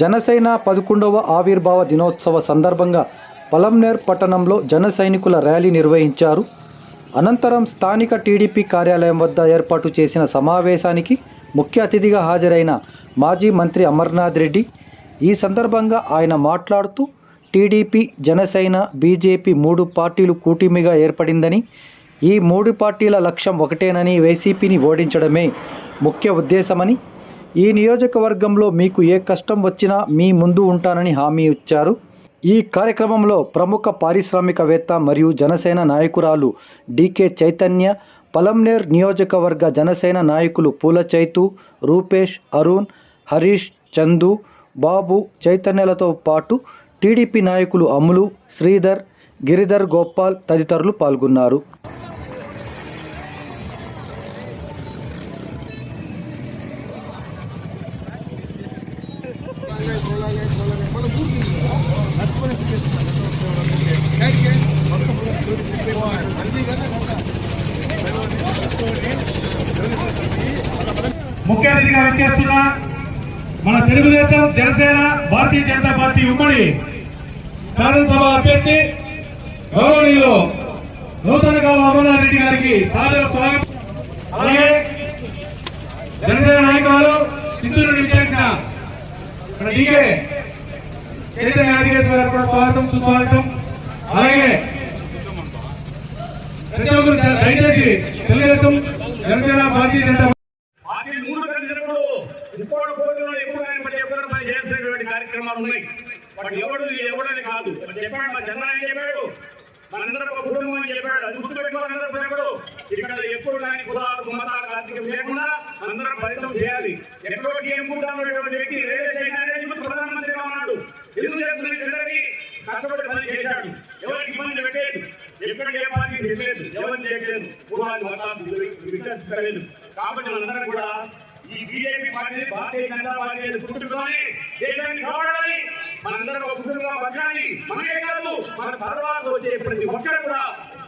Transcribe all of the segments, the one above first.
జనసేన పదకొండవ ఆవిర్భావ దినోత్సవ సందర్భంగా పలంనేర్ పట్టణంలో జన సైనికుల ర్యాలీ నిర్వహించారు. అనంతరం స్థానిక టీడీపీ కార్యాలయం వద్ద ఏర్పాటు చేసిన సమావేశానికి ముఖ్య అతిథిగా హాజరైన మాజీ మంత్రి అమర్నాథ్ రెడ్డి ఈ సందర్భంగా ఆయన మాట్లాడుతూ టీడీపీ జనసేన బీజేపీ మూడు పార్టీలు కూటమిగా ఏర్పడిందని ఈ మూడు పార్టీల లక్ష్యం ఒకటేనని వైసీపీని ఓడించడమే ముఖ్య ఉద్దేశమని ఈ నియోజకవర్గంలో మీకు ఏ కష్టం వచ్చినా మీ ముందు ఉంటానని హామీ ఇచ్చారు. ఈ కార్యక్రమంలో ప్రముఖ పారిశ్రామికవేత్త మరియు జనసేన నాయకురాలు డికే చైతన్య పలంనేర్ నియోజకవర్గ జనసేన నాయకులు పూల చైతు రూపేష్ అరుణ్ హరీష్ చందు బాబు చైతన్యలతో పాటు టీడీపీ నాయకులు అమ్ములు శ్రీధర్ గిరిధర్ గోపాల్ తదితరులు పాల్గొన్నారు. ముఖ్య అతిథిగా వచ్చేస్తున్న మన తెలుగుదేశం జనసేన భారతీయ జనతా పార్టీ ఉమ్మడి శాసనసభ అభ్యర్థి గౌరవనీయులు నూతన కాలం అమర్నాథ్ రెడ్డి గారికి సాదర స్వాగతం. అలాగే జనసేన నాయకులు చిత్తూరు నుంచి చేసిన మన డీకే చైతన్య నాయకులు గారు కూడా స్వాగతం సుస్వాగతం. అలాగే ప్రతి ఒక్కరు దయచేసి తెలుగుదేశం జనసేన భారతీయ జనతా చేసేటువంటి ఉన్నాయి. వాటి ఎవడు ఎవడని కాదు. చెప్పాడు మా చంద్రబాబు చెప్పాడు. మనందరం ఒక కుటుంబం అని చెప్పాడు. అది గుర్తుపెట్టుకోవాలందరూ చెప్పాడు ఇక్కడ ఎప్పుడు దాని కులాలు మతాలు కార్తీకం లేకుండా అందరం ఫలితం చేయాలి. ఎక్కడో ఏం పుట్టాలనేటువంటి వ్యక్తి రైల్వే స్టేషన్ ప్రధానమంత్రిగా ఉన్నాడు. ఎందుకు చేస్తున్న ఇద్దరికి కష్టపడి పని చేశాడు. ఎవరికి ఇబ్బంది పెట్టలేదు. ఎక్కడ ఏ పార్టీ తెలియలేదు ఎవరు చేయలేదు కులాలు మతాలు విచారించలేదు కాబట్టి మనందరం కూడా ఈ BJP party Bharatiya Janata party కుటుంబంలోనే దేశాన్ని కాపాడాలి మనందరం ఒక కుటుంబంగా బతకాలి. మనమే కాదు మన తర్వాత వచ్చే ప్రతి ఒక్కరు కూడా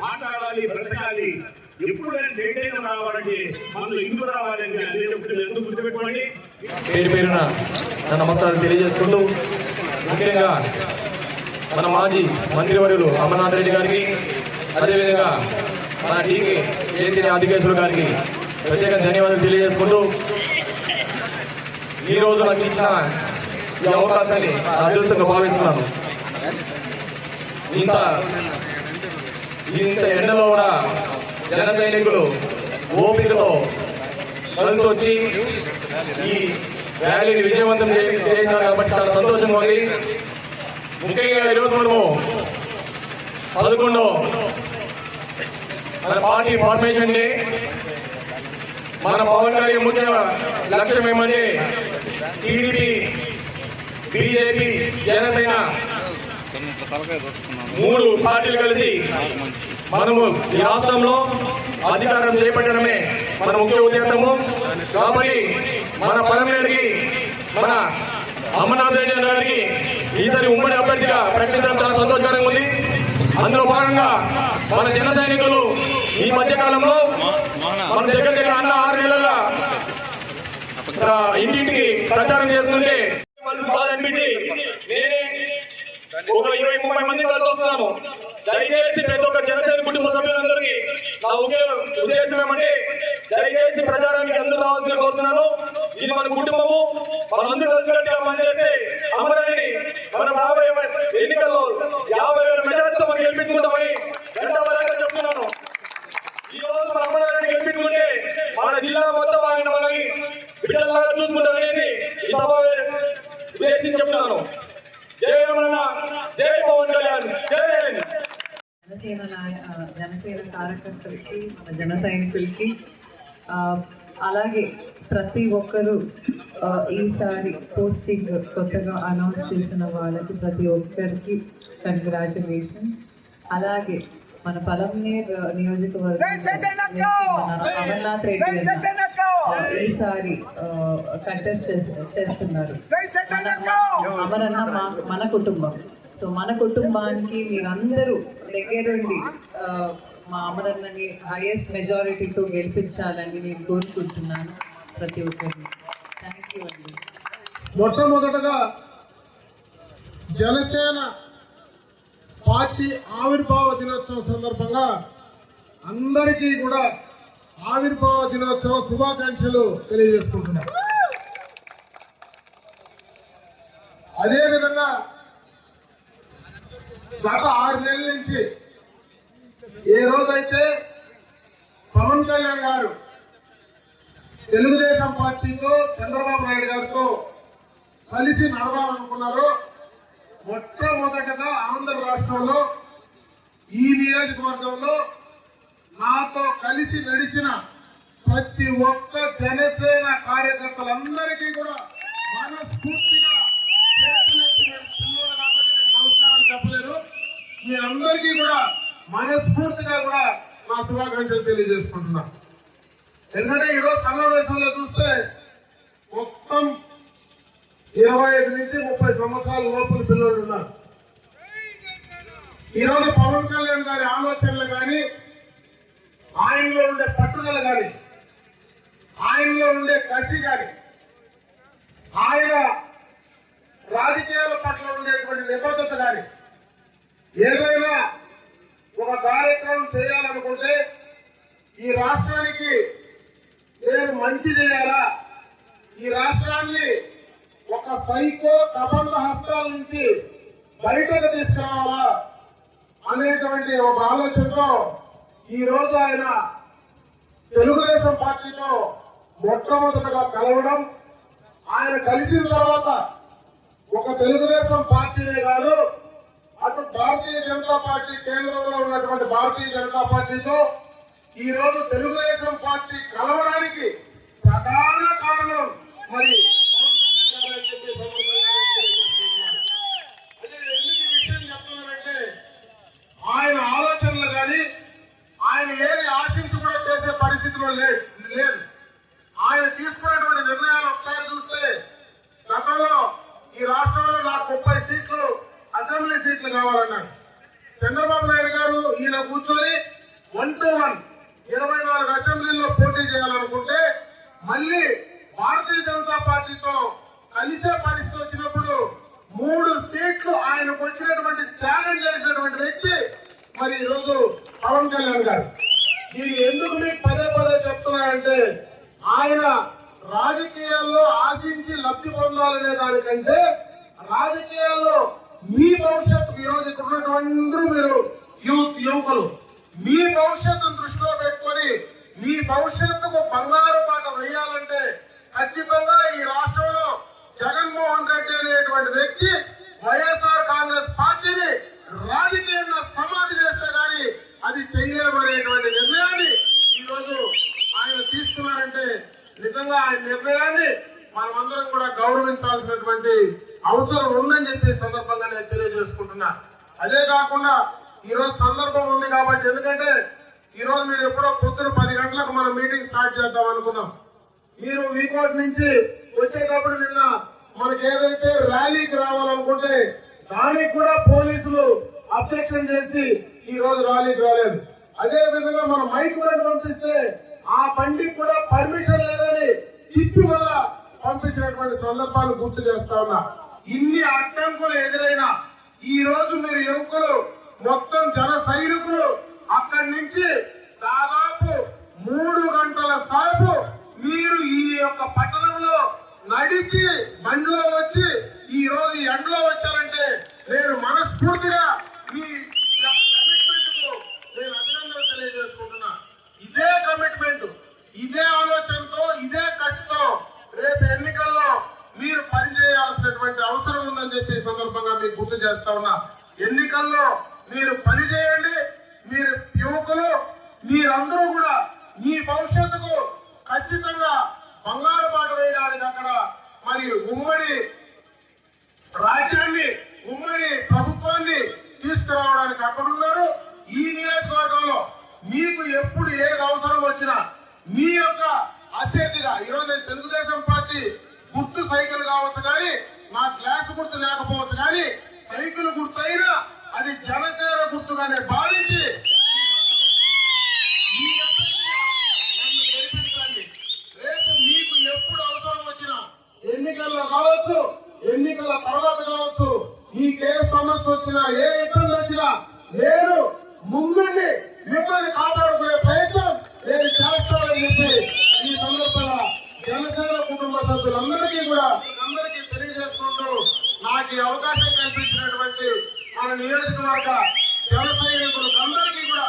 మాట్లాడాలి బ్రతకాలి. ఎప్పుడు కానీ చైతన్యం రావాలంటే మనలో ఇందు రావాలంటే అదే చెప్తున్నారు ఎందుకు గుర్తుపెట్టుకోండి? పేరు పేరున నా నమస్కారం తెలియజేసుకుంటూ ముఖ్యంగా మన మాజీ మంత్రివర్యులు అమర్నాథ్ రెడ్డి గారికి అదేవిధంగా మన టీకే చైతన్య అధికేశ్వరు గారికి ప్రత్యేక ధన్యవాదాలు తెలియజేసుకుంటూ ఈ రోజు నాకు ఇచ్చిన ఈ అవకాశాన్ని అదృష్టంగా భావిస్తున్నాను. ఇంత ఇంత ఎండలో కూడా జన సైనికులు ఓపికతో కలిసి వచ్చి ఈ ర్యాలీని విజయవంతం చేయించారు కాబట్టి చాలా సంతోషంగా ఉంది. ముఖ్యంగా ఈరోజు మనము పదకొండో మన పార్టీ ఫార్మేషన్ డే. మన పవన్ గారి ముఖ్య లక్ష్యం ఏమంటే టీడీపీ బీజేపీ జనసేన మూడు పార్టీలు కలిసి మనము ఈ రాష్ట్రంలో అధికారం చేపట్టడమే మన ముఖ్య ఉద్దేశము. కాబట్టి మన పరమేడికి మన అమర్నాథ్ రెడ్డి గారికి ఈసారి ఉమ్మడి అభ్యర్థిగా ప్రకటించడం చాలా సంతోషకరంగా ఉంది. అందులో భాగంగా మన జన సైనికులు ఈ మధ్య కాలంలో మన దగ్గర దగ్గర అన్న ఇంటింటికి ప్రచారం చేస్తుంటే మనసు బాధ అనిపించి నేనే ఒక ఇరవై ముప్పై మంది కలిసి వస్తున్నాను దయచేసి ప్రతి ఒక్క జనసేన కుటుంబ సభ్యులందరికీ నా ఒకే ఉద్దేశం ఏమంటే దయచేసి ప్రచారానికి అందరూ రావాల్సిన కోరుతున్నాను. ఇది మన కుటుంబము. మనందరూ కలిసినట్టుగా పనిచేస్తే అమరాన్ని మన రాబోయే ఎన్నికల్లో యాభై వేల మెజార్టీతో మనం గెలిపించుకుంటామని గంటబలంగా చెప్తున్నాను. ఈ రోజు మన అమరాన్ని గెలిపించుకుంటే మన జిల్లా మొత్తం ఆయన మనకి బిడ్డలాగా చూసుకుంటామనేది ఈ సభ ఉద్దేశించి చెప్తున్నాను జై అమరన్న జై పవన్ కళ్యాణ్ జై హింద్. జనసేన నాయ- ఆ, జనసేన కార్యకర్తలకి మన జన సైనికులకి అలాగే ప్రతి ఒక్కరూ ఈసారి పోస్టింగ్ కొత్తగా అనౌన్స్ చేసిన వాళ్ళకి ప్రతి ఒక్కరికి కంగ్రాచులేషన్. అలాగే మన పలంనేర్ నియోజకవర్గం అమర్నాథ్ రెడ్డి ఈసారి కంటెస్ట్ చేస్తున్నారు. అమరన్న మా మన కుటుంబం. సో మన కుటుంబానికి మీరందరూ దగ్గరుండి మా అమరన్నని హైయెస్ట్ మెజారిటీతో గెలిపించాలని నేను కోరుకుంటున్నాను ప్రతి ఒక్కరిని. థ్యాంక్ యూ అండి. మొట్టమొదటగా జనసేన పార్టీ ఆవిర్భావ దినోత్సవం సందర్భంగా అందరికీ కూడా ఆవిర్భావ దినోత్సవ శుభాకాంక్షలు తెలియజేసుకుంటున్నాను. అదేవిధంగా గత ఆరు నెలల నుంచి ఏ రోజైతే పవన్ కళ్యాణ్ గారు తెలుగుదేశం పార్టీతో చంద్రబాబు నాయుడు గారితో కలిసి నడవాలనుకున్నారో మొట్టమొదటగా ఆంధ్ర రాష్ట్రంలో ఈ నియోజకవర్గంలో నాతో కలిసి నడిచిన ప్రతి ఒక్క జనసేన కార్యకర్తలందరికీ కూడా మనస్ఫూర్తిగా చేతులెత్తి నేను పిల్లోడు కాబట్టి మీకు చెప్పలేదు మీ అందరికీ కూడా మనస్ఫూర్తిగా కూడా నా శుభాకాంక్షలు తెలియజేసుకుంటున్నా. ఎందుకంటే ఈరోజు సమావేశంలో చూస్తే మొత్తం ఇరవై ఐదు నుంచి ముప్పై సంవత్సరాల లోపల పిల్లలు ఉన్నారు. ఈరోజు పవన్ కళ్యాణ్ గారి ఆలోచనలు కానీ ఆయనలో ఉండే పట్టుదల కానీ ఆయనలో ఉండే కసి కానీ ఆయన రాజకీయాల పట్ల ఉండేటువంటి నిబద్ధత కానీ ఏదైనా ఒక కార్యక్రమం చేయాలనుకుంటే ఈ రాష్ట్రానికి నేను మంచి చేయాలా? ఈ రాష్ట్రాన్ని ఒక సైకో కబంధ హస్తాల నుంచి బయటకు తీసుకురావాలా అనేటువంటి ఒక ఆలోచనతో ఈ రోజు ఆయన తెలుగుదేశం పార్టీతో మొట్టమొదటగా కలవడం ఆయన కలిసిన తర్వాత ఒక తెలుగుదేశం పార్టీనే కాదు అటు భారతీయ జనతా పార్టీ కేంద్రంలో ఉన్నటువంటి భారతీయ జనతా పార్టీతో ఈ రోజు తెలుగుదేశం పార్టీ కలవడానికి ప్రధాన కారణం మరి ఎందుకు విషయం చెప్తున్నానంటే ఆయన ఆలోచనలు కానీ ఆయన ఏది ఆశించి కూడా చేసే పరిస్థితిలో లేదు లేదు ఆయన తీసుకున్నటువంటి నిర్ణయాలు ఒకసారి చూస్తే గతంలో ఈ రాష్ట్రంలో నాకు ముప్పై సీట్లు అసెంబ్లీ సీట్లు కావాలన్నాడు. చంద్రబాబు నాయుడు గారు ఈయన కూర్చొని వన్ టు వన్ ఇరవై నాలుగు అసెంబ్లీలో పోటీ చేయాలనుకుంటే మళ్ళీ భారతీయ జనతా పార్టీతో కలిసే పరిస్థితి వచ్చినప్పుడు మూడు సీట్లు ఆయనకు వచ్చినటువంటి ఛాలెంజ్ చేసినటువంటి వ్యక్తి మరి ఈరోజు పవన్ కళ్యాణ్ గారు. ఇది ఎందుకు మీకు పదే పదే చెప్తున్నానంటే ఆయన రాజకీయాల్లో ఆశించి లబ్ధి పొందాలనే దానికంటే రాజకీయాల్లో మీ భవిష్యత్తు ఈరోజు ఇక్కడ ఉన్నటువంటి అందరూ మీరు యూత్ యువకులు మీ భవిష్యత్తును దృష్టిలో పెట్టుకొని మీ భవిష్యత్తుకు బంగారు పాట వేయాలంటే ఖచ్చితంగా ఈ రాష్ట్రంలో జగన్మోహన్ రెడ్డి అనేటువంటి వ్యక్తి వైఎస్ఆర్ కాంగ్రెస్ పార్టీని రాజకీయంగా సమాధి చేస్తే గాని అది చేయలేమనేటువంటి నిర్ణయాన్ని ఈరోజు ఆయన తీసుకున్నారంటే నిజంగా ఆయన నిర్ణయాన్ని మనమందరం కూడా గౌరవించాల్సినటువంటి అవసరం ఉందని చెప్పి సందర్భంగా నేను తెలియజేసుకుంటున్నా. అదే కాకుండా ఈరోజు సందర్భం ఉంది కాబట్టి ఎందుకంటే ఈరోజు మీరు ఎప్పుడో పొద్దున పది గంటలకు మనం మీటింగ్ స్టార్ట్ చేద్దాం అనుకున్నాం. మీరు వీకోట్ నుంచి వచ్చేటప్పుడు నిన్న మనకి ఏదైతే ర్యాలీకి రావాలనుకుంటే దానికి కూడా పోలీసులు అబ్జెక్షన్ చేసి ఈ రోజు ర్యాలీకి రాలేదు. అదే విధంగా మనం మైక్ వరకు పంపిస్తే ఆ బండికి కూడా పర్మిషన్ లేదని తిప్పి వల్ల పంపించినటువంటి సందర్భాలు గుర్తు చేస్తా ఉన్నా. ఇన్ని అడ్డంకులు ఎదురైనా ఈ రోజు మీరు యువకులు మొత్తం జన సైనికులు అక్కడి నుంచి దాదాపు మూడు గంటల సేపు మీరు ఈ యొక్క పట్టణంలో నడిచి బండిలో వచ్చి ఈ రోజు ఎండలో వచ్చారంటే నేను మనస్ఫూర్తిగా మీ యొక్క కమిట్మెంట్కు నేను అభినందనలు తెలియజేసుకుంటున్నా ఇదే కమిట్మెంట్ ఇదే ఆలోచనతో ఇదే కసితో రేపు ఎన్నికల్లో మీరు పనిచేయాల్సినటువంటి అవసరం ఉందని చెప్పి ఈ సందర్భంగా మీకు గుర్తు చేస్తా ఉన్నా. ఎన్నికల్లో మీరు పని చేయండి మీరు యువకులు మీరందరూ కూడా మీ భవిష్యత్తుకు ఖచ్చితంగా బంగారు బాట వేయడానికి అక్కడ మరి ఉమ్మడి రాజ్యాన్ని ఉమ్మడి ప్రభుత్వాన్ని తీసుకురావడానికి అక్కడ ఉన్నారు ఈ నియోజకవర్గంలో మీకు ఎప్పుడు ఏది అవసరం వచ్చినా మీ యొక్క అభ్యర్థిగా ఈరోజు తెలుగుదేశం పార్టీ గుర్తు సైకిల్ కావచ్చు కానీ మా గ్లాస్ గుర్తు లేకపోవచ్చు కానీ సైకిల్ గుర్తు అయినా అది జనసేన గుర్తుగానే భావించి రేపు మీకు ఎప్పుడు అవసరం వచ్చినా ఎన్నికల్లో కావచ్చు ఎన్నికల తర్వాత కావచ్చు మీకే సమస్య వచ్చినా ఏ ఇబ్బంది వచ్చినా నేను ముందుండి మిమ్మల్ని కాపాడుకునే ప్రయత్నం నేను చేస్తానని చెప్పి ఈ సందర్భంగా జనసేన కుటుంబ సభ్యులందరికీ కూడా అందరికీ తెలియజేసుకుంటూ నాకు ఈ అవకాశం కల్పించినటువంటి మన నియోజకవర్గ జన సైనికులకు అందరికీ కూడా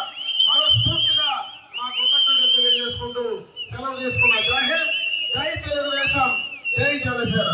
మనస్ఫూర్తిగా మా కృతజ్ఞతలు తెలియజేసుకుంటూ సెలవు తీసుకున్న జై హింద్ జై తెలుగుదేశం జై జనసేన.